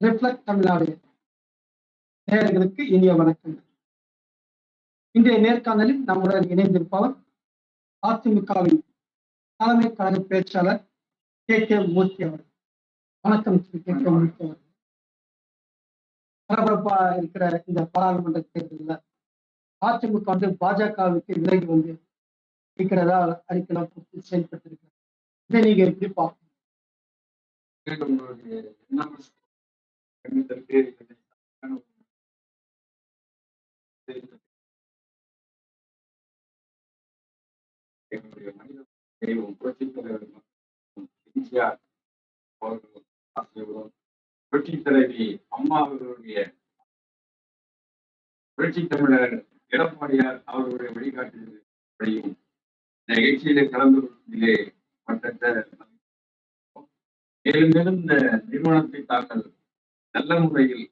Reflect Tamil Nadu. நேயர்களுக்கு இனிய வணக்கங்கள் இன்றைய நேர்காணலில் நம்முடன் இணைந்திருப்பவர் அதிமுகவின் தலைமை கழக பேச்சாளர் கே. கே. மூர்த்தி அவர் வணக்கம் திரு கே. கே. மூர்த்தி அவர் பரபரப்பா இருக்கிற இந்த பாராளுமன்ற தேர்தலில் அதிமுக வந்து பாஜகவுக்கு விலகி வந்து இருக்கிறதா அறிக்கைலாம் கொடுத்து செயல்பட்டிருக்கிறார் இதை நீங்க எப்படி பார்க்கணும் உங்களுடைய என்னுடைய மனித தெய்வம் புரட்சித் தலைவர் எம்ஜிஆர் தலைவி அம்மா அவர்களுடைய புரட்சி தமிழர் எடப்பாடியார் அவர்களுடைய வழிகாட்டுதலின்படியும் நிகழ்ச்சியிலே கலந்து கொள்வதிலே மற்ற மேலும் மேலும் இந்த நிறுவனத்தை தாக்கல் நல்ல முறையில்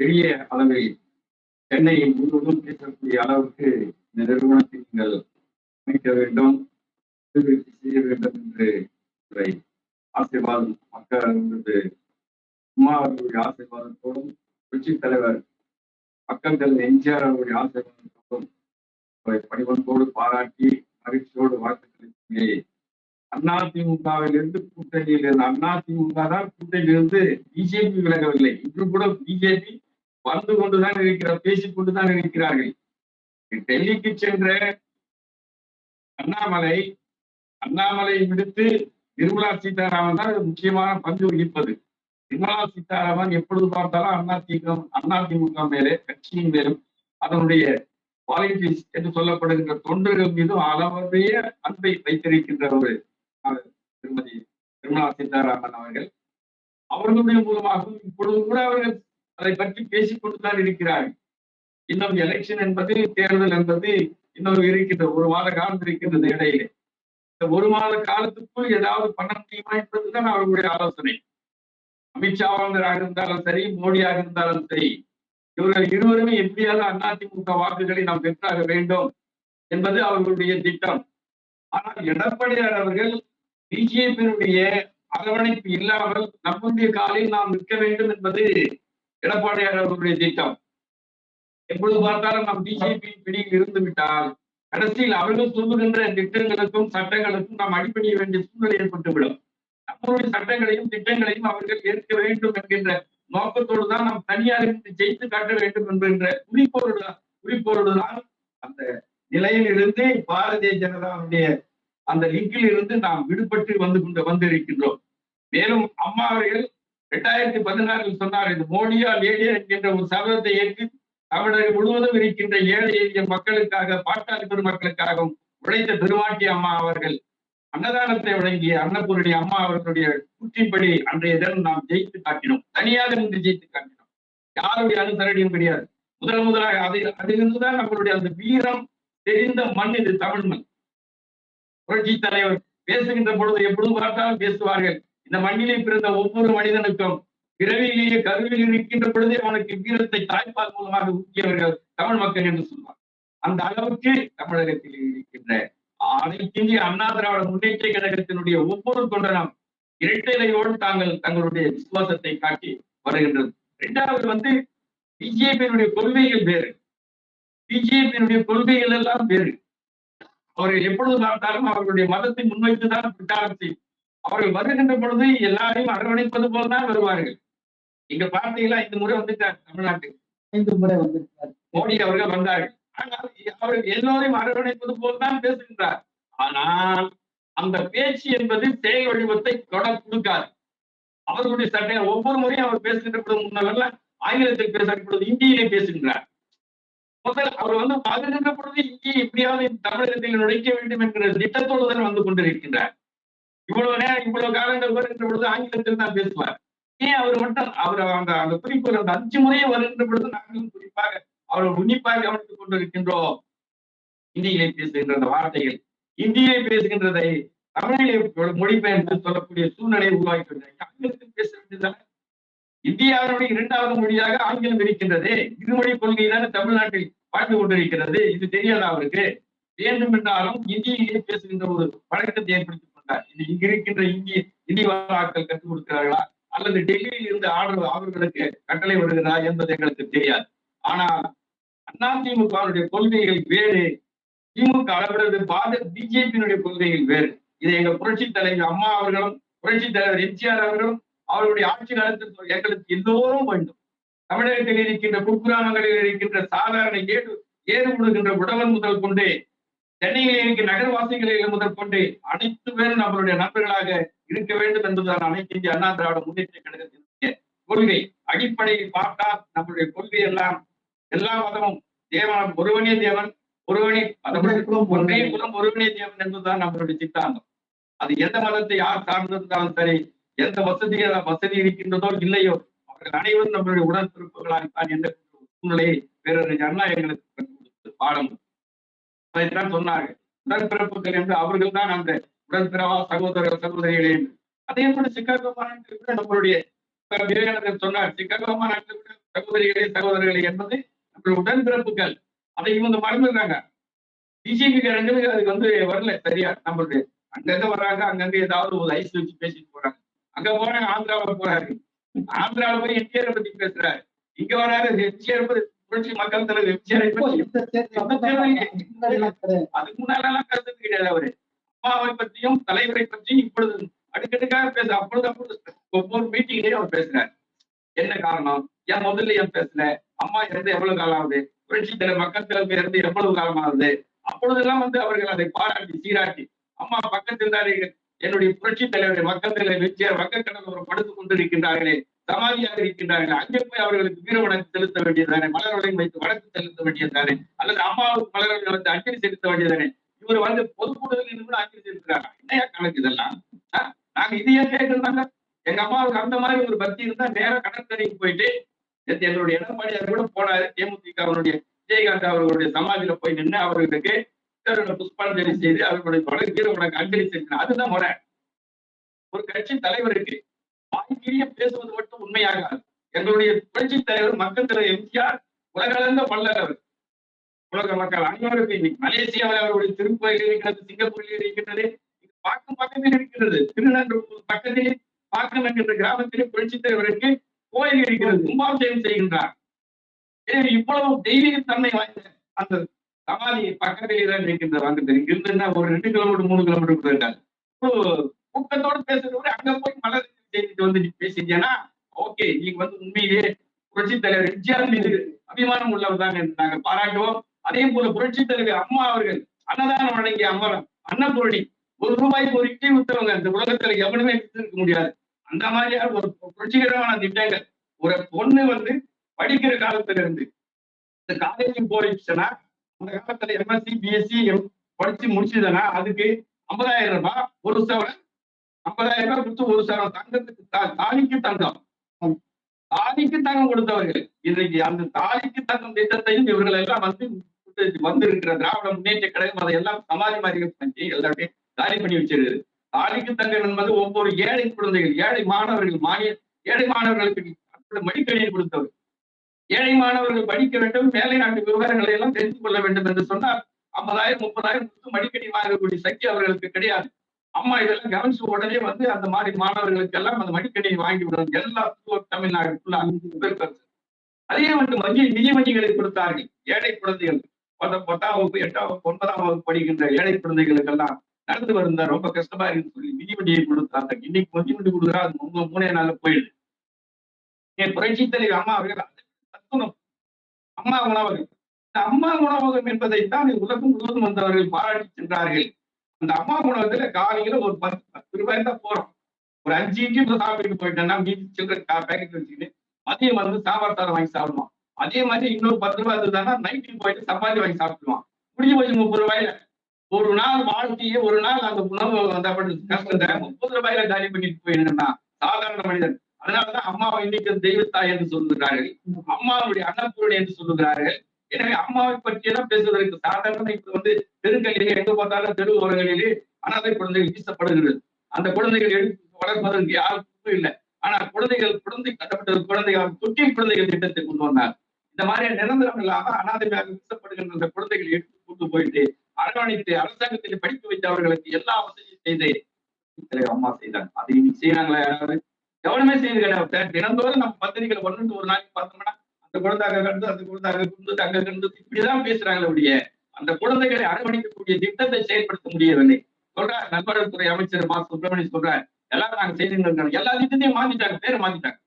பெரிய அளவில் சென்னை முழுவதும் பேசக்கூடிய அளவுக்கு இந்த நிறுவனத்தை நீங்கள் அமைக்க வேண்டும் அபிவிருத்தி செய்ய வேண்டும் என்று ஆசீர்வாதம் மக்கள் என்பது அம்மா அவர்களுடைய ஆசீர்வாதத்தோடும் புரட்சி தலைவர் மக்கள் தலைவர் எம்ஜிஆர் அவருடைய ஆசீர்வாதத்தோடும் அவரை பணிவன்போடு பாராட்டி மகிழ்ச்சியோடு வாழ்த்துக்களை அதிமுகவில் இருந்து கூட்டணியில் இருந்த அதிமுக தான் கூட்டணியிலிருந்து பிஜேபி விலகவில்லை. இன்று கூட பிஜேபி வந்து கொண்டுதான் இருக்கிறார் பேசிக்கொண்டுதான் இருக்கிறார்கள். டெல்லிக்கு சென்ற அண்ணாமலை அண்ணாமலை விடுத்து நிர்மலா சீதாராமன் தான் முக்கியமான பங்கு வகிப்பது. நிர்மலா சீதாராமன் எப்பொழுது பார்த்தாலும் அதிமுக அதிமுக மேலே கட்சியின் மேலும் அதனுடைய பாலிட்டிக்ஸ் என்று சொல்லப்படுகின்ற தொண்டர்கள் மீதும் அளவரிய அன்பை வைத்திருக்கின்ற ஒரு திருமதி நிர்மலா சீதாராமன் அவர்கள். அவர்களுடைய மூலமாகவும் இப்பொழுது கூட அவர்கள் அதை பற்றி பேசிக் கொண்டுதான் இருக்கிறார்கள் இன்னும் எலெக்ஷன் என்பது தேர்தல் என்பது இன்னும் இருக்கின்ற ஒரு மாத காலம் இருக்கின்றது இடையிலே. இந்த ஒரு மாத காலத்துக்குள் ஏதாவது பண்ண முடியுமா என்பதுதான் அவர்களுடைய ஆலோசனை. அமித்ஷாவாக இருந்தாலும் சரி மோடியாக இருந்தாலும் சரி இவர்கள் இருவருமே எப்படியாவது அதிமுக வாக்குகளை நாம் பெற்றாக வேண்டும் என்பது அவர்களுடைய திட்டம். ஆனால் எடப்பாடியார் அவர்கள் பிஜேபியினுடைய அரவணைப்பு இல்லாமல் நம்முடைய காலில் நாம் நிற்க வேண்டும் என்பது எடப்பாடியார் அவர்களுடைய திட்டம். எப்பொழுது பார்த்தாலும் நாம் பிஜேபி பிடியில் இருந்து விட்டால் கடைசியில் அவர்கள் சொல்லுகின்ற திட்டங்களுக்கும் சட்டங்களுக்கும் நாம் அடிப்படைய வேண்டிய சூழ்நிலை ஏற்பட்டுவிடும். நம்மளுடைய சட்டங்களையும் திட்டங்களையும் அவர்கள் ஏற்க வேண்டும் என்கின்ற நோக்கத்தோடு தான் நாம் தனியார் ஜெயித்து காட்ட வேண்டும் என்கின்ற குறிப்போடு குறிப்போடு தான் அந்த நிலையில் இருந்து பாரதிய ஜனதாவுடைய அந்த லிங்கில் இருந்து நாம் விடுபட்டு வந்து கொண்டு வந்திருக்கின்றோம். மேலும் அம்மா அவர்கள் இரண்டாயிரத்தி பதினாறில் சொன்னார் இது மோடியா லேடியா என்கின்ற ஒரு சபதத்தை ஏற்று தமிழகம் முழுவதும் இருக்கின்ற ஏழை எளிய மக்களுக்காக பாட்டாளி பெருமக்களுக்காகவும் உழைத்த பெருமாட்டி அம்மா அவர்கள். அன்னதானத்தை வழங்கிய அன்னபூரணி அம்மா அவர்களுடைய கூற்றின்படி அன்றைய தினம் நாம் ஜெயித்து காட்டினோம். தனியாக நின்று ஜெயித்து காட்டினோம். யாருடைய அனுசரணியும் கிடையாது. முதல் முதலாக அதை அதிலிருந்துதான் நம்மளுடைய அந்த வீரம் தெரிந்த மண் இது தமிழ் மண். புரட்சி தலைவர் பேசுகின்ற பொழுது எப்பொழுதும் பார்த்தாலும் பேசுவார்கள். இந்த மண்ணிலே பிறந்த ஒவ்வொரு மனிதனுக்கும் பிறவியிலேயே கருவியில் இருக்கின்ற பொழுதே அவனுக்கு வீரத்தை தாய்ப்பால் மூலமாக ஊக்கியவர்கள் தமிழ் மக்கள் என்று சொல்வார் அந்த அளவுக்கு தமிழகத்தில் இருக்கின்ற அனைத்திந்திய அண்ணா திராவிட முன்னேற்ற கழகத்தினுடைய ஒவ்வொரு தொண்டனும் இரட்டைலையோடு தாங்கள் தங்களுடைய விசுவாசத்தை காட்டி வருகின்றது. இரண்டாவது வந்து பிஜேபியினுடைய கொள்கைகள் வேறு. பிஜேபியினுடைய கொள்கைகள் எல்லாம் வேறு. அவர்கள் எப்பொழுது பார்த்தாலும் அவர்களுடைய மதத்தை முன்வைத்துதான் பிரச்சாரம் செய்யும். அவர்கள் வருகின்ற பொழுது எல்லாரையும் அரவணைப்பது போல்தான் வருவார்கள். இங்க பார்த்தீங்களா இந்த முறை வந்துட்டார் தமிழ்நாட்டுக்கு. ஐந்து முறை வந்திருக்கிறார். மோடி அவர்கள் வந்தார்கள். ஆனால் அவர்கள் எல்லோரையும் அரவணைப்பது போல்தான் பேசுகின்றார். ஆனால் அந்த பேச்சு என்பது செயல் வடிவத்தை கொட கொடுக்காது. அவர்களுடைய சட்டை ஒவ்வொரு முறையும் அவர் பேசுகின்ற பொழுது ஆங்கிலத்தில் பேசுகின்ற பொழுது இந்தியிலே பேசுகின்றார். முதல் அவர் வந்து வருகின்ற பொழுது இங்கே எப்படியாவது தமிழகத்தில் நுழைக்க வேண்டும் என்கிற திட்டத்தோடு தான் வந்து கொண்டிருக்கின்றார். இவ்வளவு நேரம் இவ்வளவு காலங்கள் வருகின்ற பொழுது ஆங்கிலத்தில் தான் பேசுவார். ஏன் அவர் மட்டும் அவர் அந்த அந்த குறிப்பு அந்த அஞ்சு முறையே வருகின்ற பொழுது நாங்களும் குறிப்பாக அவரை உன்னிப்பாக கவனித்துக் கொண்டிருக்கின்றோம். இந்தியிலே பேசுகின்ற அந்த வார்த்தைகள் இந்தியிலே பேசுகின்றதை தமிழிலே மொழிபெயர்ந்து சொல்லக்கூடிய சூழ்நிலையை உருவாக்கி ஆங்கிலத்தில் பேச வேண்டியதான இந்தியாவினுடைய இரண்டாவது மொழியாக ஆங்கிலம் இருக்கின்றது. இருமொழி கொள்கை தானே தமிழ்நாட்டில் வாழ்ந்து கொண்டிருக்கிறது. இது தெரியாதா அவருக்கு? வேண்டும் என்றாலும் இந்தியிலே பேசுகின்ற ஒரு பழக்கத்தை ஏற்படுத்திக் கொண்டார். இது இங்க இருக்கின்ற இந்திய இந்தி வாராக்கள் கற்றுக் கொடுக்கிறார்களா? அல்லது டெல்லியில் இருந்து ஆர்டர் அவர்களுக்கு கட்டளை வருகிறதா என்பது எங்களுக்கு தெரியாது. ஆனால் அதிமுகவுடைய கொள்கைகள் வேறு திமுக அளவிடுவது பாத பிஜேபியினுடைய கொள்கைகள் வேறு. இதை எங்க புரட்சி தலைவர் அம்மா அவர்களும் புரட்சி தலைவர் எம்ஜிஆர் அவர்களும் அவருடைய ஆட்சி நடத்த எங்களுக்கு எல்லோரும் வேண்டும். தமிழகத்தில் இருக்கின்ற குக்கிராமங்களில் இருக்கின்ற சாதாரண ஏடு ஏறு விடுகின்ற உடவன் முதல் கொண்டு சென்னையில் இருக்கின்ற நகர்வாசிகளில் முதல் கொண்டு அனைத்து பேரும் நம்மளுடைய நண்பர்களாக இருக்க வேண்டும் என்பதுதான் அனைத்து இந்திய அண்ணா திராவிட முன்னேற்ற கழகத்தினுடைய கொள்கை. அடிப்படையில் பார்த்தால் நம்மளுடைய கொள்கை எல்லாம் எல்லா மதமும் தேவன் ஒருவனே தேவன் ஒருவனே ஒன்றே ஒன்றே குலம் ஒருவனே தேவன் என்பதுதான் நம்மளுடைய சித்தாந்தம். அது எந்த மதத்தை யார் சார்ந்திருந்தாலும் சரி எந்த வசதி வசதி இருக்கின்றதோ இல்லையோ அவர்கள் அனைவரும் நம்மளுடைய உடன்பிறப்புகளாகத்தான் என்ற சூழ்நிலையை பேரறிஞர் அண்ணா எங்களுக்கு கற்றுக் பாடம் அதைத்தான் சொன்னார்கள். உடன்பிறப்புகள் என்று அவர்கள் தான் அந்த உடன்பிறவா சகோதர சகோதரிகளே அதே போல சிக்காகோ மாநாட்டில் கூட நம்மளுடைய விவேகானந்தர் சொன்னார் சிக்காகோ மாநாட்டில் கூட சகோதரிகளே சகோதரர்களே என்பது நம்மளுடைய உடன்பிறப்புகள். அதை இவங்க மறந்துடுறாங்க. பிஜேபி காரங்களுக்கு அது வந்து வரல சரியா? நம்மளுடைய அங்கங்க வராங்க அங்கங்க ஏதாவது ஒரு ஐஸ் வச்சு பேசிட்டு போறாங்க. அங்க போறாங்க ஆந்திராவுல போறாரு. ஆந்திராவுல போய் எம்ஜிஆர் பத்தி பேசுறாரு. இங்க வராரு எம்ஜிஆர் புரட்சி மக்கள் தலைவர் எம்ஜிஆர். அதுக்கு முன்னாலெல்லாம் கருத்து கிடையாது அவரு. அம்மாவை பற்றியும் தலைவரை பற்றியும் இப்பொழுது அடுக்கடுக்காக பேச அப்பொழுது அப்பொழுது ஒவ்வொரு மீட்டிங்லயும் அவர் பேசுறாரு. என்ன காரணம்? ஏன் முதல்ல ஏன் பேசல? அம்மா இறந்து எவ்வளவு காலம் ஆகுது? புரட்சி தலைவர் மக்கள் தலைவர் இறந்து எவ்வளவு காலம் ஆகுது? அப்பொழுதெல்லாம் வந்து அவர்கள் அதை பாராட்டி சீராட்டி அம்மா பக்கத்தில். என்னுடைய புரட்சி தலைவர் மக்கள் தலைவர் வெற்றியார் வங்கக்கடல் கடலோரம் படுத்துக் கொண்டிருக்கின்றார்களே சமாதியாக இருக்கின்றார்கள் அங்கே போய் அவர்களுக்கு வீர வணக்கம் செலுத்த வேண்டியதானே மலர் வளையம் வைத்து வணக்கம் செலுத்த வேண்டியதானே அல்லது அம்மாவுக்கு மலர் வந்து அஞ்சலி செலுத்த வேண்டியதானே இவர் வந்து பொதுக்கூடுதல் இருந்து கூட அஞ்சலி செலுத்துறாங்க. என்னையா கணக்கு இதெல்லாம்? ஆ? நாங்க இதையே கேட்கறதாங்க எங்க அம்மாவுக்கு அந்த மாதிரி ஒரு பக்தி இருந்தா நேரா கடற்கரைக்கு போயிட்டு எங்களுடைய எடப்பாடியார் கூட போனாரு தேமுதிக அவருடைய விஜயகாந்த் அவர்களுடைய சமாதியில போய் நின்று அவர்களுக்கு புஷ்பாஞ்சலி செய்து அவர்களுடைய தொடர் வீர வணக்கம் அஞ்சலி செலுத்தினார் அதுதான் முறை. ஒரு கட்சி தலைவருக்கு வாய்க்கிரிய பேசுவது மட்டும் உண்மையாகாது. எங்களுடைய புரட்சி தலைவர் மக்கள் தலைவர் எம்ஜிஆர் உலகளந்த வல்லர் உலக மக்கள் அனைவருக்கும் இன்னைக்கு மலேசியாவில் அவருடைய திருக்கோயில் இருக்கிறது சிங்கப்பூரில் இருக்கின்றது இது பாக்கம் பக்கத்தில் இருக்கிறது. திருநன்றூர் பக்கத்தில் பாக்கம் என்கின்ற கிராமத்திலே புரட்சி தலைவருக்கு கோயில் இருக்கிறது கும்பாபிஷேகம் செய்கின்றார். இவ்வளவு தெய்வீக தன்மை வாய்ந்த அந்த சமாதி பக்கத்திலே தான் இருக்கின்ற வாங்க இங்கிருந்து ஒரு ரெண்டு கிலோமீட்டர் மூணு கிலோமீட்டர் போயிருக்காங்க ஊக்கத்தோடு பேசுறவரை அங்க போய் மலர் செய்திட்டு வந்து நீ ஓகே நீங்க வந்து உண்மையிலேயே புரட்சி தலைவர் எம்ஜிஆர் மீது அபிமானம் உள்ளவர் தாங்க நாங்க பாராட்டுவோம். அதே போல புரட்சி தலைவர் அம்மா அவர்கள் அன்னதானம் வழங்கிய அம்மரம் அன்னபூரணி ஒரு ரூபாய்க்கு ஒரு இட்லி வித்தவங்க இந்த உலகத்துல எவனுமே இருக்க முடியாது. அந்த மாதிரியான ஒரு புரட்சிகரமான திட்டங்கள். ஒரு பொண்ணு வந்து படிக்கிற காலத்துல இருந்து இந்த காலேஜ் போயிடுச்சுன்னா அந்த காலத்துல எம்எஸ்சி பிஎஸ்சி படிச்சு முடிச்சதுன்னா அதுக்கு ஐம்பதாயிரம் ரூபாய் ஒரு சவரன் ஐம்பதாயிரம் ரூபாய் கொடுத்து ஒரு சவரன் தங்கத்துக்கு தா- தாலிக்கு தங்கம். தாலிக்கு தங்கம் கொடுத்தவர்கள் இன்றைக்கு அந்த தாலிக்கு தங்கம் திட்டத்தையும் இவர்கள் எல்லாம் வந்து வந்து இருக்கிற திராவிட முன்னேற்ற கழகம் அதை எல்லாம் சமாதி மாதிரி பண்ணி எல்லாமே காலி பண்ணி வச்சிருக்குது தாலிக்கு தங்கம் என்பது ஒவ்வொரு ஏழை குழந்தைகள் ஏழை மாணவர்கள் மானிய ஏழை மாணவர்களுக்கு மடிக்கணியை கொடுத்தவர். ஏழை மாணவர்கள் படிக்க வேண்டும் மேலை நாட்டு விவகாரங்களை எல்லாம் தெரிந்து கொள்ள வேண்டும் என்று சொன்னால் ஐம்பதாயிரம் முப்பதாயிரம் கொடுத்து வாங்கக்கூடிய சக்தி அவர்களுக்கு கிடையாது. அம்மா இதெல்லாம் கவனிச்ச உடனே வந்து அந்த மாதிரி மாணவர்களுக்கு எல்லாம் அந்த மடிக்கடியை வாங்கி விடும் எல்லா தமிழ்நாடு அதே வந்து வங்கி நிதி வங்கிகளை கொடுத்தார்கள். ஏழை குழந்தைகள் பத்தாம் வகுப்பு எட்டாம் வகுப்பு ஒன்பதாம் வகுப்பு படிக்கின்ற ஏழை குழந்தைகளுக்கெல்லாம் நடந்து வருந்தா ரொம்ப கஷ்டமா இருக்குன்னு சொல்லி மிதி வண்டியை கொடுத்தாங்க. இன்னைக்கு வண்டி வண்டி கொடுக்குறா அது மூணு மூணே நாள்ல போயிடுது. என் புரட்சி தலைவர் அம்மா அவர்கள் உணவகம் அம்மா உணவகம் இந்த அம்மா உணவகம் என்பதைத்தான் உலகம் முழுவதும் வந்தவர்கள் பாராட்டி சென்றார்கள். அந்த அம்மா உணவகத்துல காலையில ஒரு பத்து பத்து ரூபாய் தான் போறோம். ஒரு அஞ்சு இட்லி சாப்பிட்டு போயிட்டேன்னா மீதி சில்லற பேக்கெட் வச்சுக்கிட்டு மதியம் வந்து சாம்பார் சாதம் வாங்கி சாப்பிடுவான். அதே மாதிரி இன்னொரு பத்து ரூபாய் இருந்ததுன்னா நைட்டுக்கு போயிட்டு சப்பாத்தி வாங்கி சாப்பிடுவான் முடிஞ்சு போச்சு முப்பது ரூபாயில. ஒரு நாள் வாழ்க்கையே ஒரு நாள் அந்த உணவு வந்து அப்படி கஷ்டத்தை முப்பது ரூபாயில காலி பண்ணிட்டு போயிருந்தா சாதாரண மனிதன் அதனாலதான் அம்மாவை இன்னைக்கு தெய்வத்தாய் என்று சொல்லுகிறார்கள். அம்மாவுடைய அன்னபூரணி என்று சொல்லுகிறார்கள். எனவே அம்மாவை பற்றியெல்லாம் பேசுவதற்கு சாதாரண இப்ப வந்து தெருக்களிலே எங்க பார்த்தாலும் தெரு ஓரங்களிலே அனாதை குழந்தைகள் வீசப்படுகிறது. அந்த குழந்தைகள் எடுத்து வளர்ப்பதற்கு யாருக்கும் இல்லை. ஆனா குழந்தைகள் குழந்தை கட்டப்பட்ட குழந்தைகள் தொட்டி குழந்தைகள் திட்டத்தை கொண்டு வந்தார். இந்த மாதிரி நிரந்தரம் இல்லாம அனாதையாக வீசப்படுகின்ற அந்த குழந்தைகள் எடுத்து கொண்டு போயிட்டு அரவணைத்து அரசாங்கத்தில் படிக்க வைத்து அவர்களுக்கு எல்லா வசதியும் செய்து அம்மா செய்தாங்க. அதை இன்னைக்கு செய்யறாங்களா யாராவது? எவனுமே செய்து கிடையாது தினந்தோறும் நம்ம பத்திரிகைகளை ஒன்று ஒரு நாளைக்கு பார்த்தோம்னா அந்த குழந்தை கண்டு அந்த குழந்தை கண்டு தங்க அங்க கண்டு இப்படிதான் பேசுறாங்களே ஒழிய அந்த குழந்தைகளை அரவணைக்கக்கூடிய திட்டத்தை செயல்படுத்த முடியவில்லை. சொல்றார் நண்பர்கள் துறை அமைச்சர் மா சுப்பிரமணியம் சொல்றார் எல்லாரும் நாங்க செய்து எல்லா திட்டத்தையும் மாத்திட்டாங்க பேர் மாத்திட்டாங்க.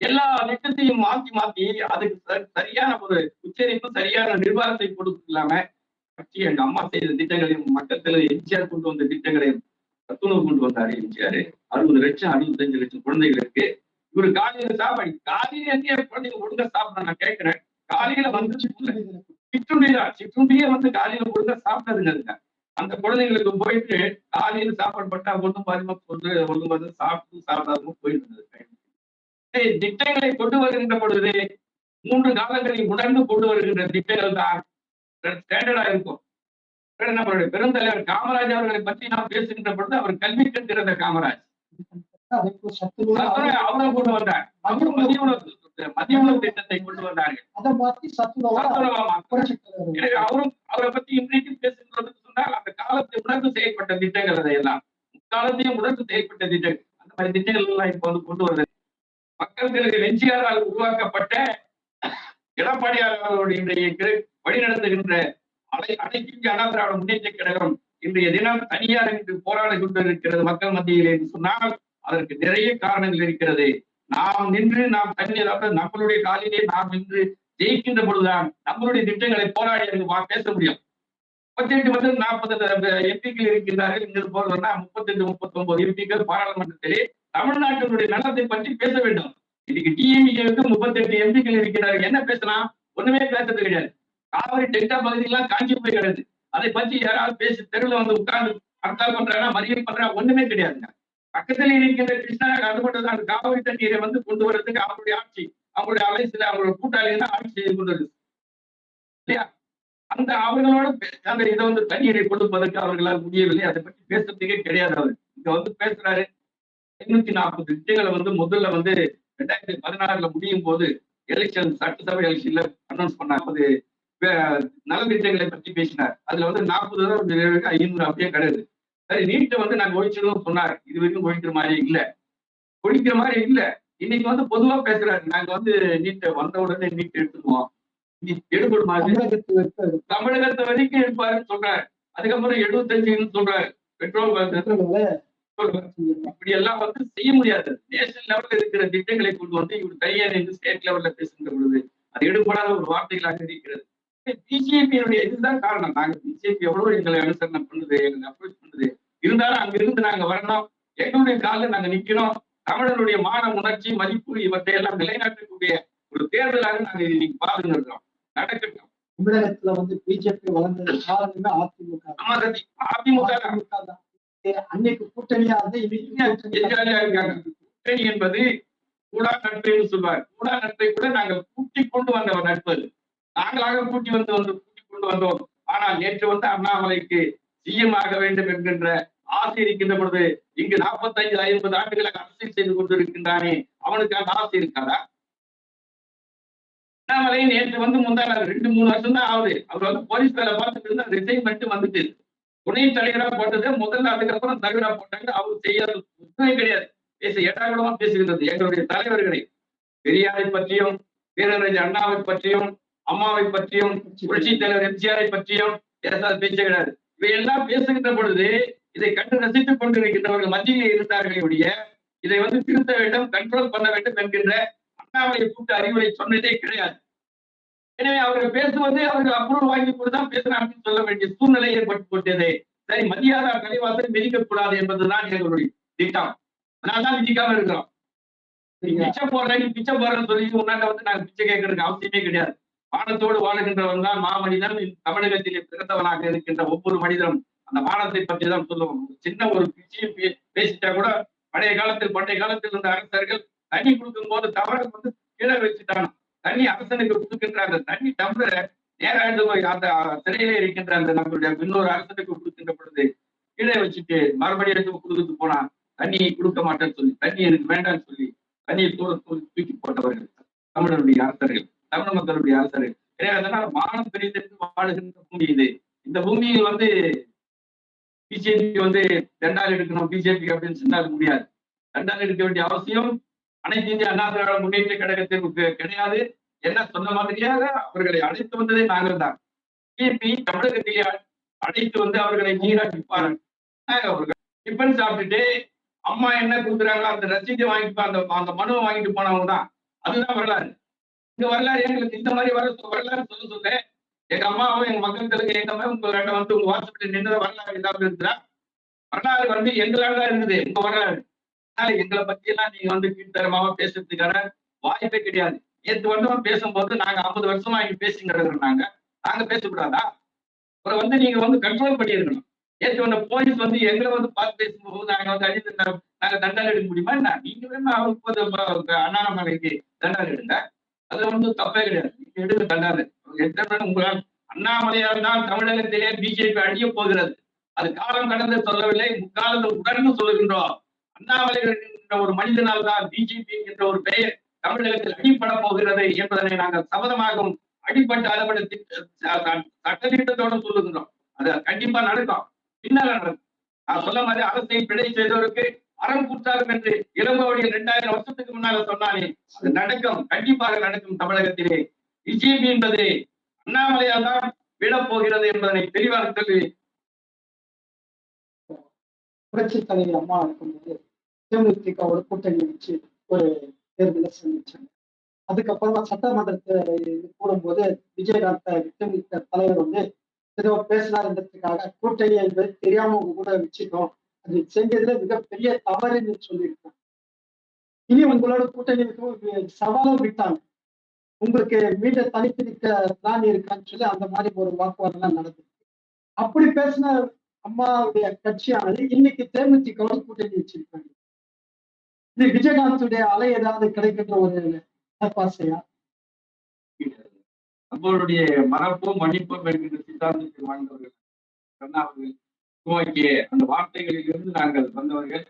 எல்லா திட்டத்தையும் மாத்தி மாத்தி அதுக்கு சரியான ஒரு உச்சரிப்பு சரியான நிர்வாகத்தை கொடுக்க இல்லாம கட்சி எங்க அம்மா செய்த திட்டங்களையும் மக்கள் தலைவர் எம்ஜிஆர் கொண்டு வந்த திட்டங்களையும் சத்துணவு கொண்டு வந்தாரு அறிவிச்சாரு அறுபது லட்சம் அறுபத்தஞ்சு லட்சம் குழந்தைகளுக்கு இவரு காலையில சாப்பாடு காலையில எங்க குழந்தைங்க ஒழுங்கா சாப்பிட நான் கேட்கிறேன். காலையில வந்து சிற்றுண்டியா? சிற்றுண்டியே வந்து காலையில ஒழுங்கா சாப்பிட்டதுங்க அதுங்க. அந்த குழந்தைங்களுக்கு போயிட்டு காலையில சாப்பாடு பட்டா ஒண்ணும் பாதிமா கொண்டு ஒண்ணும் வந்து சாப்பிட்டு சாப்பிடாம போயிருந்தது திட்டங்களை கொண்டு வருகின்ற பொழுது மூன்று காலங்களில் உணர்ந்து கொண்டு வருகின்ற திட்டங்கள் தான். ஸ்டாண்டர்டா இருக்கும். நம்மளுடைய பெருந்தலைவர் காமராஜ் அவர்களை பற்றி நாம் பேசுகின்ற பொழுது அவர் கல்வி கற்கிறத காமராஜ். அவரை கொண்டு வந்தார். அவரும் மதிய உணவு மதிய உணவு திட்டத்தை கொண்டு வந்தார்கள். அதை அவரும் அவரை பத்தி இன்றைக்கு பேசுகிறது சொன்னால் அந்த காலத்தை உணர்ந்து செயல்பட்ட திட்டங்கள் அதையெல்லாம். முக்காலத்தையும் உணர்ந்து செயல்பட்ட திட்டங்கள். அந்த மாதிரி திட்டங்கள் எல்லாம் இப்ப வந்து கொண்டு வருது. மக்கள் தலைவர் எம்ஜிஆரால் உருவாக்கப்பட்ட எடப்பாடியார் அவர்களுடைய இன்றைய வழிநடத்துகின்ற அடை அனைத்து அண்ணா திராவிட முன்னேற்ற கழகம் இன்றைய தினம் தனியார் என்று போராடி கொண்டிருக்கிறது மக்கள் மத்தியில் என்று சொன்னால் அதற்கு நிறைய காரணங்கள் இருக்கிறது. நாம் நின்று நாம் தனி அதாவது நம்மளுடைய காலிலே நாம் நின்று ஜெயிக்கின்ற பொழுதுதான் நம்மளுடைய திட்டங்களை போராடி என்று வா- பேச முடியும். முப்பத்தெட்டு வந்து நாற்பது எம்பிக்கள் இருக்கின்றார்கள். இங்கு முப்பத்தி முப்பத்தெட்டு முப்பத்தி ஒன்பது எம்பிக்கள் பாராளுமன்றத்திலே தமிழ்நாட்டினுடைய நலத்தை பற்றி பேச வேண்டும். இன்னைக்கு டிஎம்கேவுக்கு முப்பத்தெட்டு எம்பிக்கள் இருக்கிறார்கள். என்ன பேசலாம்? ஒண்ணுமே பேசுறது கிடையாது. காவிரி டெல்டா பகுதியெல்லாம் காஞ்சி போய் கிடையாது அதை பற்றி யாராவது பேசி தெருவில் வந்து உட்கார்ந்து ஹர்த்தால் பண்றாங்க மறியல் பண்றா ஒண்ணுமே கிடையாதுங்க. பக்கத்தில் இருக்கின்ற கிருஷ்ணா அது மட்டும் தான். காவிரி தண்ணீரை வந்து கொண்டு வர்றதுக்கு அவங்களுடைய ஆட்சி அவங்களுடைய அலைசில அவங்களோட கூட்டாளிகள் தான் ஆட்சி செய்து கொண்டு இல்லையா? அந்த அவர்களோட அந்த இதை வந்து தண்ணீரை கொடுப்பதற்கு அவர்களால் முடியவில்லை. அதை பற்றி பேசுறதுக்கே கிடையாது அவர். இங்க வந்து பேசுறாரு. எண்ணூத்தி நாற்பது திட்டங்களை வந்து முதல்ல வந்து ரெண்டாயிரத்தி பதினாறுல முடியும் போது எலெக்ஷன் சட்டசபை எலெக்ஷன்ல அனௌன்ஸ் பண்ணாங்க. நலத்திட்டங்களை பற்றி பேசினார். அதுல வந்து நாற்பது தான் ஐநூறு அப்படியே கிடையாது. சரி நீட்டை வந்து நாங்க ஒழிச்சிடும் சொன்னார். இது வரைக்கும் ஒழிக்கிற மாதிரி இல்ல. ஒழிக்கிற மாதிரி இல்ல. இன்னைக்கு வந்து பொதுவா பேசுறாரு. நாங்க வந்து நீட்டை வந்த உடனே நீட் எடுத்துக்குவோம். இது எடுபடும் மாதிரி தமிழகத்தை வரைக்கும் எடுப்பாருன்னு சொல்றாரு. அதுக்கப்புறம் எழுபத்தஞ்சுன்னு சொல்றாரு. பெட்ரோல் இப்படி எல்லாம் வந்து செய்ய முடியாது. நேஷனல் லெவல்ல இருக்கிற திட்டங்களை கொண்டு வந்து இவர் தனியா நின்று ஸ்டேட் லெவல்ல பேசுகின்ற பொழுது அது எடுபடாத ஒரு வார்த்தைகளாக இருக்கிறது. பிஜேபியினுடைய இதுதான் காரணம். நாங்க பிஜேபி எவ்வளவு எங்களை அனுசரணை பண்ணுது எங்களை அப்ரோச் பண்ணுது. இருந்தாலும் அங்க இருந்து நாங்க வரணும். எங்களுடைய காலில் நாங்க நிக்கணும். தமிழனுடைய மான உணர்ச்சி மதிப்பு இவற்றை எல்லாம் நிலைநாட்டக்கூடிய ஒரு தேர்தலாக நாங்க இன்னைக்கு பார்த்துட்டு இருக்கோம் நடக்கட்டும். தமிழகத்துல வந்து பிஜேபி வளர்ந்தது காரணமே அதிமுக. அதிமுக அன்னைக்கு கூட்டணியா இருந்து இன்னைக்கு எதிராளியா இருக்காங்க. கூட்டணி என்பது கூடா நட்புன்னு சொல்வார். கூடா நட்பை கூட நாங்கள் கூட்டி கொண்டு வந்த ஒரு நட்பு. நாங்களாக கூட்டி வந்து வந்து கூட்டி கொண்டு வந்தோம். ஆனால் நேற்று வந்து அண்ணாமலைக்கு சிஎம் ஆக வேண்டும் என்கின்ற ஆசை இருக்கின்ற பொழுது இங்கு நாற்பத்தைந்து ஐம்பது ஆண்டுகளாக அரசியல் செய்து கொண்டிருக்கின்றானே அவனுக்கு அந்த ஆசை இருக்காதா? அண்ணாமலை நேற்று வந்து முந்தான ரெண்டு மூணு வருஷம் தான் ஆகுது. அவர் வந்து போலீஸ் வேலை பார்த்துட்டு இருந்தா ரிசைன் பண்ணிட்டு வந்துட்டு. துணை தலைவரா போட்டது முதல்ல அதுக்கப்புறம் தலைவரா போட்டாங்க. அவர் செய்யாத ஒன்றுமே கிடையாது. பேச ஏட்டாகுடமா பேசுகின்றது எங்களுடைய தலைவர்களை. பெரியாரை பற்றியும் வீரராஜ அண்ணாவை பற்றியும் அம்மாவை பற்றியும் புரட்சி தலைவர் எம்ஜிஆரை பற்றியும் பேசாத பேச கிடையாது. இவையெல்லாம் பேசுகின்ற பொழுது இதை கண்டு ரசித்துக் கொண்டிருக்கின்றவர்கள் மத்தியிலே இருந்தார்களே ஒழிய இதை வந்து திருத்த வேண்டும் கண்ட்ரோல் பண்ண வேண்டும் என்கின்ற அண்ணாமலை கூட்டு அறிவுரை சொன்னதே கிடையாது. எனவே அவர்கள் பேசுவது அவர்கள் அப்ரூவல் வாங்கி கொடுத்தான் பேசுறாங்க அப்படின்னு சொல்ல வேண்டிய சூழ்நிலை ஏற்பட்டு போட்டது. சரி மரியாதை தலைவாசல் மிதிக்கக்கூடாது என்பதுதான் எங்களுடைய திட்டம். அதனால்தான் மிதிக்காம இருக்கிறோம். நீ பிச்சை போடுறேன் நீ பிச்சை போடுறேன்னு சொல்லி உன்னாண்ட வந்து நாங்க பிச்சை கேட்கறதுக்கு அவசியமே கிடையாது. வானத்தோடு வாழுகின்றவன் தான் மாமனிதன். தமிழகத்திலே பிறந்தவனாக இருக்கின்ற ஒவ்வொரு மனிதனும் அந்த வானத்தை பற்றி தான் சொல்லுவோம் சின்ன ஒரு விஷயம் பேசிட்டா கூட பழைய காலத்தில் பண்டைய காலத்தில் இருந்த அரசர்கள் தண்ணி கொடுக்கும் போது தவற வந்து கீழே வச்சுட்டாங்க தண்ணி அரசனுக்கு கொடுக்கின்ற அந்த தண்ணி டம்ளரை நேராண்டு போய் அந்த சிறையிலே இருக்கின்ற அந்த நம்மளுடைய இன்னொரு அரசனுக்கு கொடுக்கின்ற பொழுது கீழே வச்சுட்டு மறுபடியும் எடுத்து கொடுத்துட்டு போனா தண்ணியை கொடுக்க மாட்டேன்னு சொல்லி தண்ணி எனக்கு வேண்டாம்னு சொல்லி தண்ணியை தூர தூக்கி தூக்கி போட்டவர்கள் தமிழருடைய அரசர்கள். தமிழ் மக்களுடைய அரசர். எனவே அதனால மானம் பெரிதென்று வாழுகின்ற பூமி இது. இந்த பூமியில் வந்து பிஜேபி வந்து ரெண்டாவது எடுக்கணும் பிஜேபி அப்படின்னு சொன்னால் முடியாது. ரெண்டாவது எடுக்க வேண்டிய அவசியம் அனைத்து இந்திய அண்ணா திராவிட முன்னேற்ற கழகத்திற்கு கிடையாது. என்ன சொன்ன மாதிரியாக அவர்களை அழைத்து வந்ததே நாங்கள் தான். பிஜேபி தமிழகத்திலே அழைத்து வந்து அவர்களை நீராட்டிப்பார்கள். அவர்கள் டிஃபன் சாப்பிட்டுட்டு அம்மா என்ன கொடுக்குறாங்களோ அந்த ரசீதை வாங்கிட்டு அந்த அந்த மனுவை வாங்கிட்டு போனவங்க தான். அதுதான் வரலாறு. இந்த வரலாறு எங்களுக்கு இந்த மாதிரி வர வரலாறு சொல்ல சொல்ல எங்க அம்மாவும் எங்க மக்களுக்கு எங்க அம்மா உங்க ரெண்ட வந்து உங்க வாட்ஸ்அப்ல நின்ற வரலாறு ஏதாவது இருக்குதா வரலாறு வந்து எங்களால தான் இருக்குது உங்க வரலாறு. அதனால எங்களை பத்தி எல்லாம் நீங்க வந்து கீழ்த்தரமாவா பேசுறதுக்கான வாய்ப்பே கிடையாது. நேற்று வருடம் பேசும்போது நாங்க ஐம்பது வருஷமா இங்க பேசி நாங்க. நாங்க பேசக்கூடாதா? அப்புறம் வந்து நீங்க வந்து கண்ட்ரோல் பண்ணியிருக்கணும். நேற்று வந்த போலீஸ் வந்து எங்களை வந்து பார்த்து பேசும்போது நாங்க வந்து அடித்து நாங்க தண்டால் எடுக்க முடியுமா என்ன? நீங்க வேணா அவருக்கு வந்து அண்ணா மலைக்கு தண்டனை எடுங்க. அது வந்து தப்பே கிடையாது. எடுத்து தண்டாது எத்தனை உங்களால் அண்ணாமலையால் தான் தமிழகத்திலே பிஜேபி அழிய போகிறது. அது காலம் கடந்து சொல்லவில்லை முக்காலத்து உடனே சொல்லுகின்றோம் அண்ணாமலை என்ற ஒரு மனிதனால் தான் பிஜேபி என்ற ஒரு பெயர் தமிழகத்தில் அடிப்பட போகிறது என்பதனை நாங்கள் சபதமாகவும் அடிப்பட்ட சட்ட சட்டத்திட்டத்தோடு சொல்லுகின்றோம். அது கண்டிப்பா நடக்கும். பின்னால நடக்கும். நான் சொல்ல மாதிரி அரசை பிழை செய்தவருக்கு அறம் கூட்டாகும் என்று இளங்கோடி இரண்டாயிரம் வருஷத்துக்கு முன்னால சொன்னானே அது நடக்கும் கண்டிப்பாக நடக்கும் தமிழகத்திலே. பிஜேபி என்பது அண்ணாமலையால் தான் விடப்போகிறது என்பதனை தெளிவாக சொல்லி புரட்சி தலைவர் அம்மா இருக்கும்போது தேமுதிகவோட கூட்டணி வச்சு ஒரு தேர்தலை சந்திச்சாங்க. அதுக்கப்புறமா சட்டமன்றத்தை கூடும்போது விஜயகாந்த் விட்டமித்த தலைவர் வந்து ஏதோ பேசினாருன்றதுக்காக கூட்டணி என்பது தெரியாம உங்க கூட வச்சுட்டோம். அது செஞ்சதுல மிகப்பெரிய தவறுன்னு சொல்லியிருக்காங்க. இனி உங்களோட கூட்டணி சவாலும் விட்டாங்க. உங்களுக்கு மீண்டும் தனித்து நிற்க பிளான் இருக்கான்னு சொல்லி அந்த மாதிரி ஒரு வாக்குவாதம் எல்லாம் நடந்தது அப்படி பேசின அம்மாவுடைய கட்சியானது இன்னைக்கு தேமுதிகவோட கூட்டணி வச்சிருக்காங்க. இது விஜயகாந்துடைய அலை ஏதாவது கிடைக்கின்ற ஒரு நட்பாசையா நம்மளுடைய மரப்பும் மன்னிப்பும் என்கின்ற சித்தாந்தத்தை வாழ்ந்தவர்கள் அண்ணா அந்த வார்த்தைகளில் இருந்து நாங்கள் வந்தவர்கள்.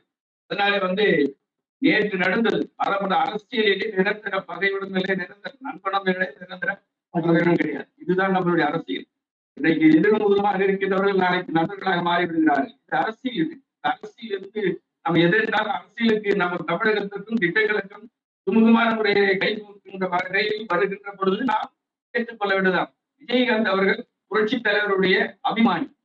அதனால வந்து நேற்று நடந்தது. அரபு அரசியலிலே நிரந்தர பகையுடன் நிலை நிரந்தர நண்பனம் நிலை நிரந்தர பகையுடன் கிடையாது. இதுதான் நம்மளுடைய அரசியல். இன்றைக்கு எதிர்முகமாக இருக்கின்றவர்கள் நாளைக்கு நண்பர்களாக மாறிவிடுகிறார்கள். இது அரசியல் இது. இந்த அரசியல் இருந்து நம்ம எதிர்த்தால் அரசியலுக்கு நம்ம தமிழகத்திற்கும் திட்டங்களுக்கும் சுமூகமான முறையை கைகூர்க்கின்ற வகையில் வருகின்ற பொழுது நாம் ஏற்றுக்கொள்ள வேண்டுதான் விஜயகாந்த் அவர்கள் புரட்சி தலைவருடைய அபிமானி.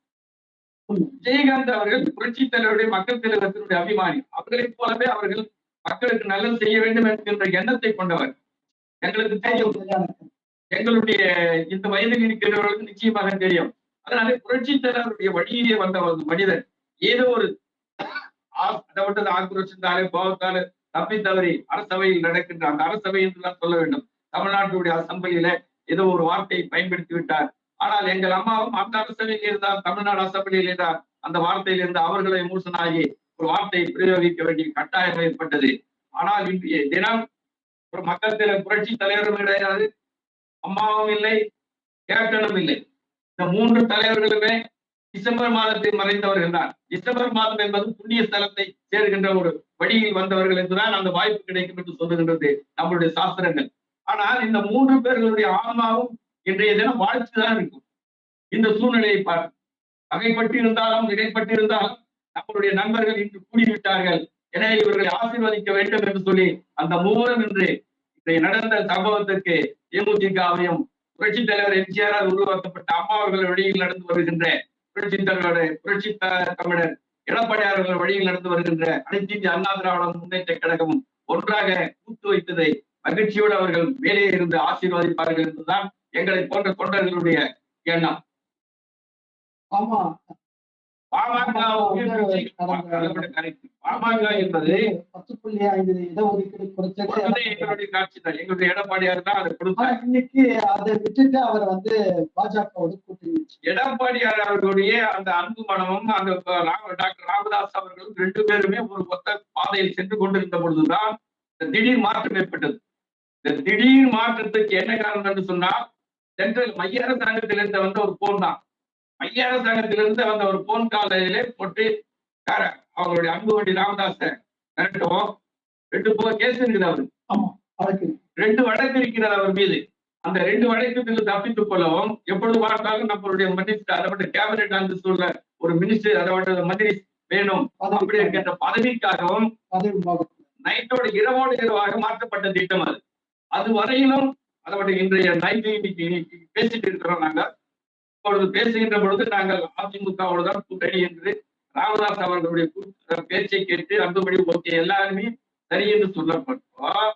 விஜயகாந்த் அவர்கள் புரட்சி தலைவருடைய மக்கள் தலைவரத்தினுடைய அபிமானி. அவர்களைப் போலவே அவர்கள் மக்களுக்கு நல்லது செய்ய வேண்டும் என்கின்ற எண்ணத்தை கொண்டவர். எங்களுக்கு தெரியும். எங்களுடைய இந்த வயதில் இருக்கிறவர்களுக்கு நிச்சயமாக தெரியும். அதனால புரட்சி தலைவருடைய வழியிலே வந்த ஒரு மனிதன் ஏதோ ஒரு ஆ- அதாவது ஆக்ரோஷத்தாலே கோபத்தாலே தப்பி தவறி அரசவையில் நடக்கின்ற அந்த அரசவை என்றுதான் சொல்ல வேண்டும். தமிழ்நாட்டுடைய அசம்பிளியில ஏதோ ஒரு வார்த்தையை பயன்படுத்தி விட்டார். ஆனால் எங்கள் அம்மாவும் அந்த அரசவையில் இருந்தால் தமிழ்நாடு அசம்பிளியில் இருந்தால் அந்த வார்த்தையில் இருந்து அவர்களை மூசனாகி ஒரு வார்த்தையை பிரயோகிக்க வேண்டிய கட்டாயம் ஏற்பட்டது. ஆனால் இன்றைய தினம் ஒரு மக்கள் புரட்சி தலைவரும் கிடையாது. அம்மாவும் இல்லை கேப்டனும் இல்லை. இந்த மூன்று தலைவர்களுமே டிசம்பர் மாதத்தில் மறைந்தவர்கள் தான். டிசம்பர் மாதம் என்பது புண்ணிய ஸ்தலத்தை சேர்கின்ற ஒரு வழியில் வந்தவர்கள் என்றுதான் அந்த வாய்ப்பு கிடைக்கும் என்று சொல்லுகின்றது நம்மளுடைய சாஸ்திரங்கள். ஆனால் இந்த மூன்று பேர்களுடைய ஆன்மாவும் இன்றைய தினம் வாழ்த்துதான் இருக்கும். இந்த சூழ்நிலையை பார்த்து பகைப்பட்டு இருந்தாலும் இடைப்பட்டு இருந்தாலும் நம்மளுடைய நண்பர்கள் இன்று கூடிவிட்டார்கள். எனவே இவர்களை ஆசீர்வதிக்க வேண்டும் என்று சொல்லி அந்த மூவரும் இன்று இன்றைய நடந்த சம்பவத்திற்கு தேமுதிகவையும் புரட்சி தலைவர் எம்ஜிஆரால் உருவாக்கப்பட்ட அம்மா அவர்கள் வழியில் நடந்து வருகின்ற புரட்சி தலைவருடைய புரட்சி த- தமிழர் எடப்பாடியார் அவர்கள் வழியில் நடந்து வருகின்ற அனைத்து இந்திய அண்ணா திராவிட முன்னேற்ற கழகமும் ஒன்றாக கூத்து வைத்ததை மகிழ்ச்சியோடு அவர்கள் மேலே இருந்து ஆசீர்வதிப்பார்கள் என்றுதான் எங்களை போன்ற தொண்டர்களுடைய எண்ணம். ஆமா. பாமக என்பது பத்து புள்ளி ஐந்து இடஒதுக்கீடு கொடுத்ததே கொடுத்தது எங்களுடைய காட்சி தான். எங்களுடைய எடப்பாடியார் தான் அதை ஆனா கொடுத்தார் இன்னைக்கு அதை விட்டுட்டு அவர் வந்து பாஜகவோட கூட்டணி எடப்பாடியார் அவர்களுடைய அந்த அன்பு மனமும் அந்த டாக்டர் ராமதாஸ் அவர்களும் ரெண்டு பேருமே ஒரு ஒத்த பாதையில் சென்று கொண்டிருந்த பொழுதுதான் இந்த திடீர் மாற்றம் ஏற்பட்டது. இந்த திடீர் மாற்றத்துக்கு என்ன காரணம் என்று சொன்னால் சென்ட்ரல் மைய அரசாங்கத்திலிருந்து வந்த ஒரு போன் தான். மைய அரசாங்கத்திலிருந்து வந்த ஒரு போன் காலையிலே போட்டு அவங்களுடைய அன்பு வண்டி ராமதாஸ மிரட்டவும். ரெண்டு போ கேஸ் இருக்குது அவரு ரெண்டு வழக்கு இருக்கிறது அவர் மீது. அந்த ரெண்டு வழக்குகள் தப்பித்துக் கொள்ளவும் எப்பொழுது பார்த்தாலும் நம்மளுடைய மினிஸ்டர் அதை மட்டும் கேபினெட் அந்தஸ்து உள்ள ஒரு மினிஸ்டர் அதை மட்டும் மந்திரி வேணும். அப்படி இருக்கின்ற பதவிக்காகவும் நைட்டோட இரவோடு இரவாக மாற்றப்பட்ட திட்டம் அது. அது வரையிலும் அதோட இன்றைய நைட்டு இன்னைக்கு இன்னைக்கு பேசிட்டு இருக்கிறோம் நாங்க. இப்பொழுது பேசுகின்ற பொழுது நாங்கள் அதிமுகவோடு தான் கூட்டணி என்று ராமதாஸ் அவர்களுடைய பேச்சை கேட்டு அந்தபடி ஓகே எல்லாருமே சரி என்று சொல்லப்பட்டோம்.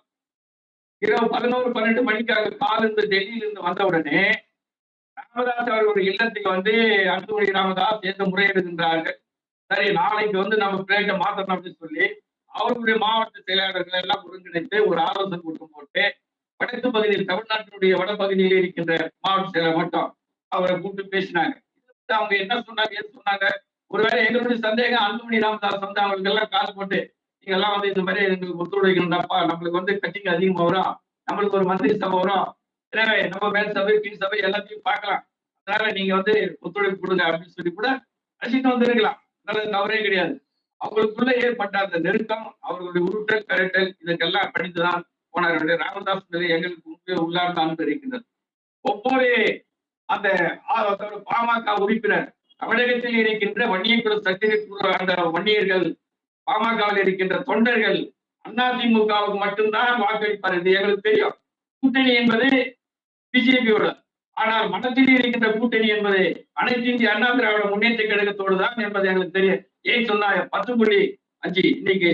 இரவு பதினோரு பன்னெண்டு மணிக்காக கால் இருந்து டெல்லியில இருந்து வந்த உடனே ராமதாஸ் அவர்களுடைய இல்லத்துக்கு வந்து அன்புமணி ராமதாஸ் எந்த முறையிடுகின்றார்கள். சரி நாளைக்கு வந்து நம்ம பிளேட்டை மாற்றணும் அப்படின்னு சொல்லி அவர்களுடைய மாவட்ட செயலாளர்கள் எல்லாம் ஒருங்கிணைத்து ஒரு ஆலோசனை கூட்டம் போட்டு வடக்கு பகுதியில் தமிழ்நாட்டினுடைய வடபகுதியில் இருக்கின்ற மாவட்ட செயலர் மட்டும் அவரை கூப்பிட்டு பேசினாங்க. அவங்க என்ன சொன்னாங்க ஏது சொன்னாங்க? ஒருவேளை எங்களுடைய சந்தேகம் அன்புமணி ராமதாஸ் வந்து அவங்களுக்கு எல்லாம் கால் போட்டு நீங்க எல்லாம் வந்து இந்த மாதிரி எங்களுக்கு ஒத்துழைக்கணும்டாப்பா நம்மளுக்கு வந்து கட்சிக்கு அதிகமா வரும் நம்மளுக்கு ஒரு மந்திரி சபை வரும். எனவே நம்ம மேல் சபை கீழ் சபை எல்லாத்தையும் பார்க்கலாம். அதனால நீங்க வந்து ஒத்துழைப்பு கொடுங்க அப்படின்னு சொல்லி கூட அழைச்சிட்டு வந்திருக்கலாம். அதனால தவறே கிடையாது. அவங்களுக்குள்ள ஏற்பட்ட அந்த நெருக்கம் அவர்களுடைய உருட்டல் கரட்டல் இதற்கெல்லாம் படித்துதான் போனார்கள் ராமதாஸ் எங்களுக்கு உண்மை உள்ளார்ந்த அன்பு இருக்கின்றது ஒவ்வொரு அந்த பாமக உறுப்பினர் தமிழகத்தில் இருக்கின்ற வன்னியக்குழு சத்திரிய அந்த வன்னியர்கள் பாமகவில் இருக்கின்ற தொண்டர்கள் அதிமுகவுக்கு மட்டும்தான் வாக்களிப்பார் இது எங்களுக்கு தெரியும். கூட்டணி என்பது பிஜேபியோட. ஆனால் மனத்தில் இருக்கின்ற கூட்டணி என்பது அனைத்து இந்திய அண்ணா திராவிட முன்னேற்ற கழகத்தோடு தான் என்பது எங்களுக்கு தெரியும். ஏன் சொன்னா பத்து புள்ளி அஞ்சு இன்னைக்கு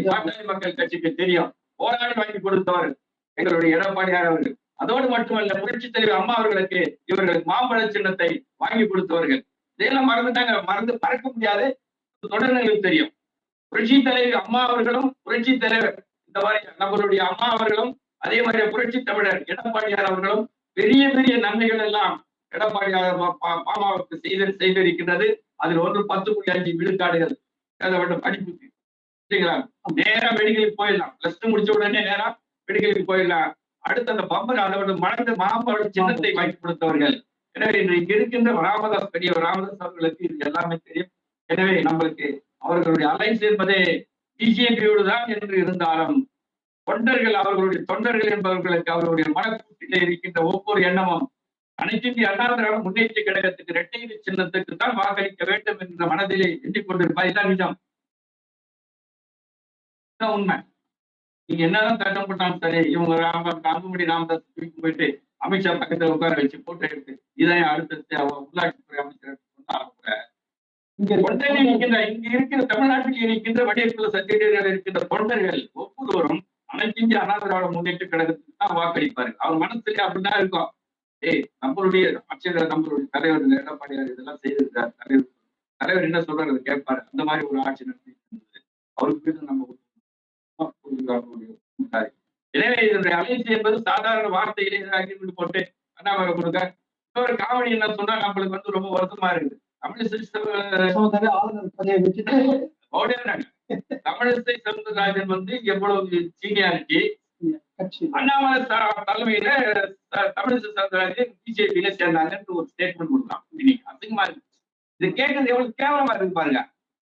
மக்கள் கட்சிக்கு தெரியும். போராடி வாங்கி கொடுத்தவர் எங்களுடைய எடப்பாடியார் அவர்கள். அதோடு மட்டுமல்ல புரட்சி தலைவர் அம்மா அவர்களுக்கு இவர்கள் மாம்பழ சின்னத்தை வாங்கி கொடுத்தவர்கள். இதெல்லாம் மறந்துட்டாங்க மறந்து மறக்க முடியாது. தொடர்ந்து தெரியும். புரட்சி தலைவர் அம்மா அவர்களும் புரட்சி தலைவர் இந்த மாதிரி நம்மளுடைய அம்மா அவர்களும் அதே மாதிரி புரட்சி தமிழர் எடப்பாடியார் அவர்களும் பெரிய பெரிய நன்மைகள் எல்லாம் எடப்பாடியார் பா- பா- பாமாவுக்கு செய்து செய்திருக்கின்றது. அதில் ஒன்று பத்து புள்ளி அஞ்சு விழுக்காடுகள். அதை விட படிப்புக்கு சரிங்களா? நேரா மெடிக்கலுக்கு போயிடலாம். பிளஸ் முடிச்ச உடனே நேரா மெடிக்கலுக்கு போயிடலாம். அடுத்து அந்த பம்பர் அதை விட மணந்த மாம்பழ சின்னத்தை வாங்கி கொடுத்தவர்கள். எனவே இன்றைக்கு இருக்கின்ற ராமதாஸ் பெரியவர் ராமதாஸ் அவர்களுக்கு இது எல்லாமே தெரியும். எனவே நம்மளுக்கு அவர்களுடைய அலைன்ஸ் என்பதே பிஜேபியோடு தான் என்று இருந்தாலும் தொண்டர்கள் அவர்களுடைய தொண்டர்கள் என்பவர்களுக்கு அவர்களுடைய மனக்கூட்டிலே இருக்கின்ற ஒவ்வொரு எண்ணமும் அனைத்து இந்திய அண்ணா திராவிட முன்னேற்ற கழகத்துக்கு இரட்டை இலை சின்னத்துக்கு தான் வாக்களிக்க வேண்டும் என்ற மனதிலே எண்ணிக் கொண்டிருப்பார் இதான் நிஜம். உண்மை. நீங்க என்னதான் தட்டம் போட்டாலும் சரி இவங்க ராம அன்புமணி ராமதாஸ் தூக்கி போயிட்டு அமித்ஷா பக்கத்துல உட்கார வச்சு போட்டோ எடுத்து இதான் அடுத்த உள்ளாட்சித்துறை அமைச்சர் சொன்னாலும் கூட இங்க தொண்டர்கள் இருக்கின்ற இங்க இருக்கிற தமிழ்நாட்டில் இருக்கின்ற வடிவத்தில் சத்தியர்கள் இருக்கின்ற தொண்டர்கள் ஒவ்வொருவரும் அனைத்து இந்திய அண்ணா முன்னேற்ற கழகத்துக்கு தான் வாக்களிப்பாரு. அவர் மனசுல அப்படிதான் இருக்கும். ஏய் நம்மளுடைய ஆட்சியர் நம்மளுடைய தலைவர் எடப்பாடியார் இதெல்லாம் செய்திருக்கார். தலைவர் தலைவர் என்ன சொல்றாரு கேட்பாரு. அந்த மாதிரி ஒரு ஆட்சி நடத்தி அவருக்கு நம்ம எனவே இதனுடைய அலைன்ஸ் என்பது சாதாரண வார்த்தையிலே அக்ரிமெண்ட் போட்டு அண்ணாமலை கொடுக்க இன்னொரு காமெடி என்ன சொன்னா நம்மளுக்கு வந்து ரொம்ப வருத்தமா இருக்குது. தமிழிசை சவுந்தரராஜன் வந்து எவ்வளவு சீனியாரிட்டி கட்சி. அண்ணாமலை தலைமையில தமிழிசை சவுந்தரராஜன் பிஜேபியில சேர்ந்தாங்கன்னு ஒரு ஸ்டேட்மெண்ட் கொடுக்கலாம். இன்னைக்கு அசிங்கமா இருக்கு. இது கேட்கறது எவ்வளவு கேவலமா இருக்கு பாருங்க.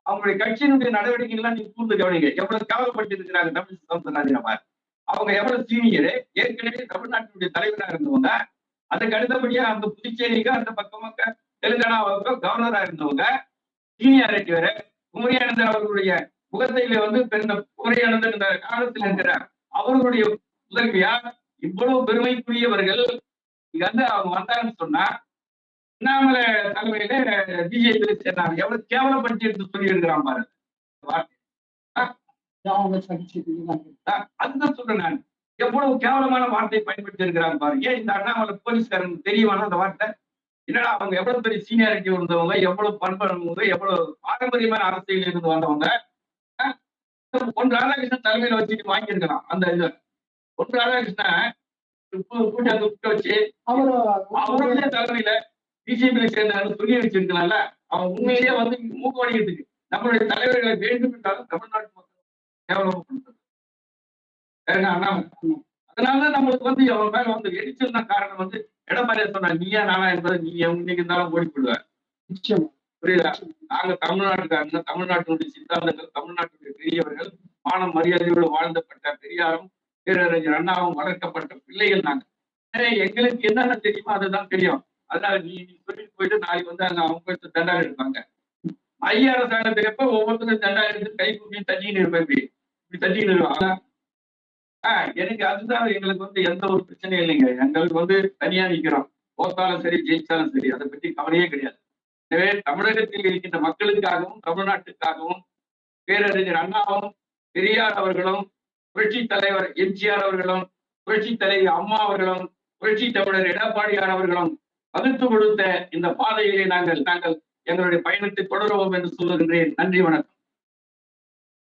அவங்களுடைய கட்சியினுடைய நடவடிக்கை எல்லாம் நீங்க கூர்ந்து கவனிங்க. எவ்வளவு கேவலப்பட்டு இருக்கிறாங்க தமிழ் சவுந்தரராஜன் அவங்க எவ்வளவு சீனியர்? ஏற்கனவே தமிழ்நாட்டினுடைய தலைவரா இருந்தவங்க. அதுக்கு அடுத்தபடியா அந்த புதுச்சேரிக்கு அந்த பக்கமாக தெலுங்கானாவுக்கு கவர்னரா இருந்தவங்க. சீனியாரிட்டி வேற. குமரியானந்தர் அவர்களுடைய முகத்தையில வந்து பிறந்த குமரியானந்தர் இந்த காலத்தில் இருக்கிற அவர்களுடைய உதவியா இவ்வளவு பெருமைக்குரியவர்கள் இங்க வந்து அவங்க வந்தாங்கன்னு சொன்னா அண்ணாமலை தலைமையில பிஜேபி சேர்ந்தாங்க எவ்வளவு கேவலப்படுத்தி எடுத்து சொல்லி இருக்கிறான் பாரு. அதுதான் சொல்றேன் நான். எவ்வளவு கேவலமான வார்த்தையை பயன்படுத்தி இருக்கிறாங்க பாரு. ஏன் இந்த அண்ணாமலை போலீஸ்காரங்க தெரியவான அந்த வார்த்தை? என்னடா அவங்க எவ்வளவு பெரிய சீனியாரிட்டி இருந்தவங்க எவ்வளவு பண்புறவங்க எவ்வளவு பாரம்பரியமான அரசியல் இருந்து வந்தவங்க? பொன் ராதாகிருஷ்ணன் தலைமையில வச்சுட்டு வாங்கியிருக்கலாம் அந்த இது. பொன் ராதாகிருஷ்ணன் உப்பு கூட்டி அங்க உட்க வச்சு அவரு அவருடைய தலைமையில பிஜேபியில சேர்ந்தாலும் துணி வச்சிருக்கலாம்ல அவன் உண்மையிலேயே வந்து மூக்கோடிக்கிறதுக்கு நம்மளுடைய தலைவர்களை வேண்டும் என்றாலும் தமிழ்நாட்டு மக்கள் கேவலப்படுத்துறது. வேற அண்ணாமலை அதனாலதான் நம்மளுக்கு வந்து அவன் மேல வந்து எரிச்சல் தான் காரணம் வந்து எடப்பாடியா சொன்ன நீயா நானா என்பதை நீ இன்னைக்கு இருந்தாலும் ஓடி போடுவார் நிச்சயம். புரியுதா? நாங்க தமிழ்நாட்டுக்காரங்க தமிழ்நாட்டினுடைய சித்தாந்தங்கள் தமிழ்நாட்டுடைய பெரியவர்கள் மானம் மரியாதையோடு வாழ்ந்தப்பட்ட பெரியாரும் பேரறிஞர் அண்ணாவும் வளர்க்கப்பட்ட பிள்ளைகள் நாங்க. எங்களுக்கு என்னென்ன தெரியுமோ அதுதான் தெரியும். அதனால நீ சொல்லிட்டு போயிட்டு நாளைக்கு வந்து அங்க அவங்க தண்டாக எடுப்பாங்க. ஐயா அரசாங்கத்துக்கு எப்ப ஒவ்வொருத்தரும் ரெண்டாயிரத்து கை குப்பி தண்ணின்னு இருப்பேன் இப்படி? இப்படி தண்ணின்னு இருப்பாங்க. ஆஹ் எனக்கு அதுதான் எங்களுக்கு வந்து எந்த ஒரு பிரச்சனையும் இல்லைங்க. எங்களுக்கு வந்து தனியா நிக்கிறோம். தோத்தாலும் சரி ஜெயிச்சாலும் சரி அதை பற்றி கவலையே கிடையாது. எனவே தமிழகத்தில் இருக்கின்ற மக்களுக்காகவும் தமிழ்நாட்டுக்காகவும் பேரறிஞர் அண்ணாவும் பெரியார் அவர்களும் புரட்சி தலைவர் எம்ஜிஆர் அவர்களும் புரட்சி தலைவி அம்மா அவர்களும் புரட்சி தமிழர் எடப்பாடியார் அவர்களும் வகுத்து கொடுத்த இந்த பாதையிலே நாங்கள் நாங்கள் எங்களுடைய பயணத்தை தொடருவோம் என்று சொல்லுகின்றேன். நன்றி வணக்கம்.